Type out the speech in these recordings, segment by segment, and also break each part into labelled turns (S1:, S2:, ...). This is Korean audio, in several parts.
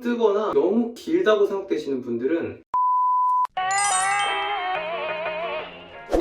S1: 뜨거나 너무 길다고 생각되시는 분들은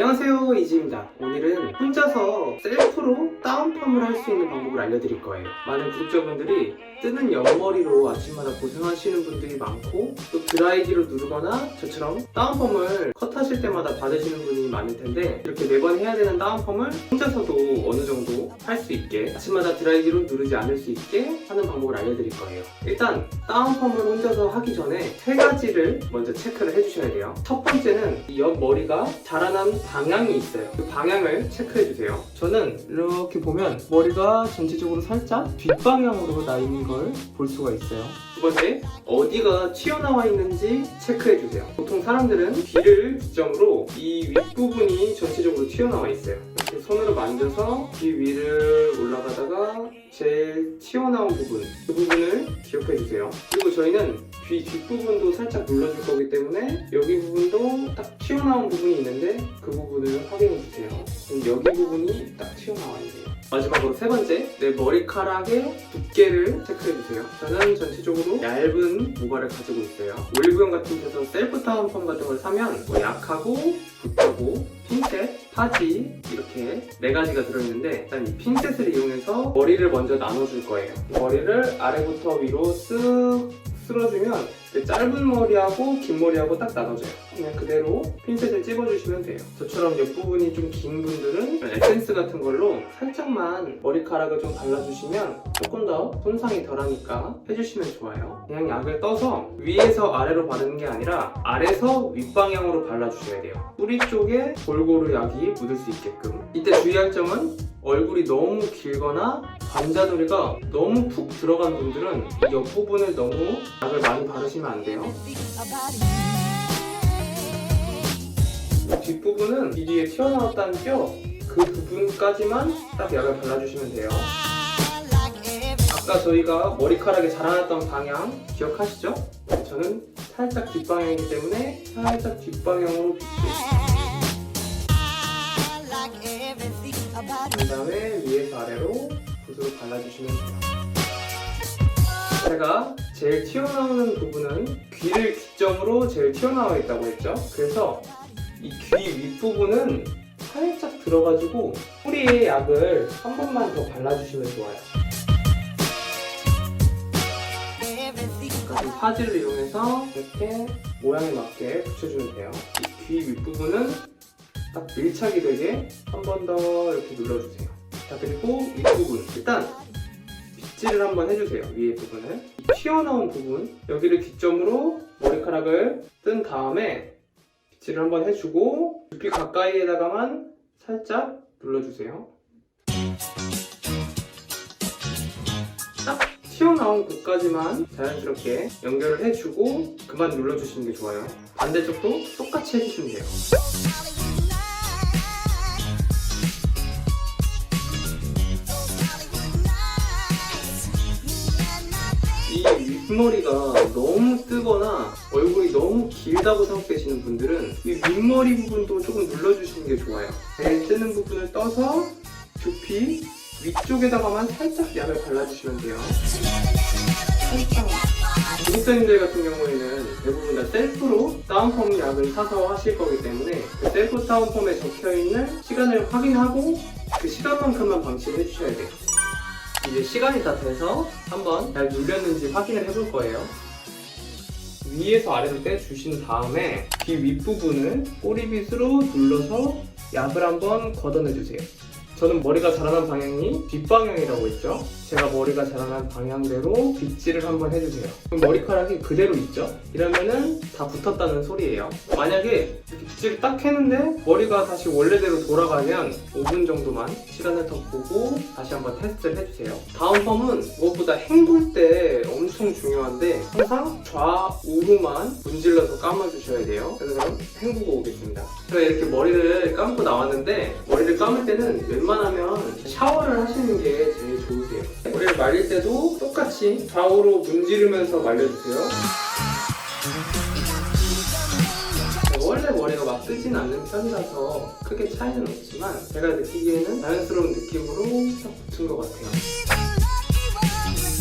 S1: 안녕하세요 이지입니다. 오늘은 혼자서 셀프로 다운펌을 할 수 있는 방법을 알려드릴 거예요. 많은 구독자분들이 뜨는 옆머리로 아침마다 고생하시는 분들이 많고 또 드라이기로 누르거나 저처럼 다운펌을 컷하실 때마다 받으시는 분이 많을 텐데 이렇게 매번 해야 되는 다운펌을 혼자서도 어느 정도 할 수 있게 아침마다 드라이기로 누르지 않을 수 있게 하는 방법을 알려드릴 거예요. 일단 다운펌을 혼자서 하기 전에 세 가지를 먼저 체크를 해주셔야 돼요. 첫 번째는 이 옆머리가 자라난 방향이 있어요. 그 방향을 체크해 주세요. 저는 이렇게 보면 머리가 전체적으로 살짝 뒷방향으로 나 있는 걸 볼 수가 있어요. 두 번째 어디가 튀어나와 있는지 체크해 주세요. 보통 사람들은 귀를 기점으로 이 윗부분이 전체적으로 튀어나와 있어요. 이렇게 손으로 만져서 귀 위를 올라가다가 제일 튀어나온 부분 그 부분을 기억해 주세요. 그리고 저희는 귀 뒷부분도 살짝 눌러줄 거기 때문에 여기 부분도 딱 튀어나온 부분이 있는데 그 부분을 확인해 주세요. 그럼 여기 부분이 딱 튀어나와 있네요. 마지막으로 세 번째 내 머리카락의 두께를 체크해 주세요. 저는 전체적으로 얇은 모발을 가지고 있어요. 올리브영 같은 데서 셀프 다운펌 같은 걸 사면 뭐 약하고 붓하고 핀셋, 파지 이렇게 네 가지가 들어있는데 일단 이 핀셋을 이용해서 머리를 먼저 나눠줄 거예요. 머리를 아래부터 위로 쓱 그 짧은 머리하고 긴 머리하고 딱 나눠져요. 그냥 그대로 핀셋을 찝어주시면 돼요. 저처럼 옆부분이 좀 긴 분들은 에센스 같은 걸로 살짝만 머리카락을 좀 발라주시면 조금 더 손상이 덜하니까 해주시면 좋아요. 그냥 약을 떠서 위에서 아래로 바르는 게 아니라 아래서 윗방향으로 발라주셔야 돼요. 뿌리 쪽에 골고루 약이 묻을 수 있게끔. 이때 주의할 점은 얼굴이 너무 길거나 관자놀이가 너무 푹 들어간 분들은 이 옆부분을 너무 약을 많이 바르시면 안 돼요? 뒷부분은 이 뒤에 튀어나왔다는 뼈 그 부분까지만 딱 약을 발라주시면 돼요. 아까 저희가 머리카락이 자라났던 방향 기억하시죠? 저는 살짝 뒷방향이기 때문에 살짝 뒷방향으로 빗대요 그 다음에 위에서 아래로 붓으로 발라주시면 돼요. 제가 제일 튀어나오는 부분은 귀를 기점으로 제일 튀어나와 있다고 했죠? 그래서 이 귀 윗부분은 살짝 들어가지고 뿌리에 약을 한 번만 더 발라주시면 좋아요. 파지를 이용해서 이렇게 모양에 맞게 붙여주면 돼요. 이귀 윗부분은 딱 밀착이 되게 한 번 더 이렇게 눌러주세요. 자 그리고 윗부분. 일단 빗질을 한번 해주세요 위에 부분을. 이 튀어나온 부분 여기를 기점으로 머리카락을 뜬 다음에 빗질을 한번 해주고 두피 가까이에다가만 살짝 눌러주세요. 딱 튀어나온 곳까지만 자연스럽게 연결을 해주고 그만 눌러주시는 게 좋아요. 반대쪽도 똑같이 해주시면 돼요 이 윗머리가 너무 뜨거나 얼굴이 너무 길다고 생각되시는 분들은 이 윗머리 부분도 조금 눌러주시는 게 좋아요. 제일 뜨는 부분을 떠서 두피 위쪽에다가만 살짝 약을 발라주시면 돼요. 살짝. 구독자님들 같은 경우에는 대부분 다 셀프로 다운펌 약을 사서 하실 거기 때문에 그 셀프 다운펌에 적혀있는 시간을 확인하고 그 시간만큼만 방치를 해주셔야 돼요. 이제 시간이 다 돼서 한번 잘 눌렸는지 확인을 해볼 거예요. 위에서 아래로 떼주신 다음에 귀 윗부분을 꼬리빗으로 눌러서 약을 한번 걷어내주세요. 저는 머리가 자라난 방향이 뒷방향이라고 했죠. 제가 머리가 자라난 방향대로 빗질을 한번 해주세요. 그럼 머리카락이 그대로 있죠? 이러면은 다 붙었다는 소리예요. 만약에 이렇게 빗질을 딱 했는데 머리가 다시 원래대로 돌아가면 5분 정도만 시간을 더 보고 다시 한번 테스트를 해주세요. 다음 펌은 무엇보다 헹굴 때 엄청 중요한데 항상 좌우로만 문질러서 감아주셔야 돼요. 그래서 헹구고 오겠습니다. 제가 이렇게 머리를 감고 나왔는데 머리를 감을 때는 웬만 하면 샤워를 하시는 게 제일 좋으세요. 머리를 말릴 때도 똑같이 좌우로 문지르면서 말려주세요. 원래 머리가 막 뜨진 않는 편이라서 크게 차이는 없지만 제가 느끼기에는 자연스러운 느낌으로 딱 붙은 것 같아요.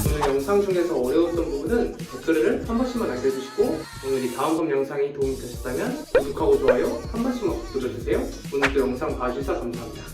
S1: 오늘 영상 중에서 어려웠던 부분은 댓글을 한 번씩만 남겨주시고 오늘 이 다음 법 영상이 도움이 되셨다면 구독하고 좋아요 한 번씩만 눌러주세요. 오늘도 영상 봐주셔서 감사합니다.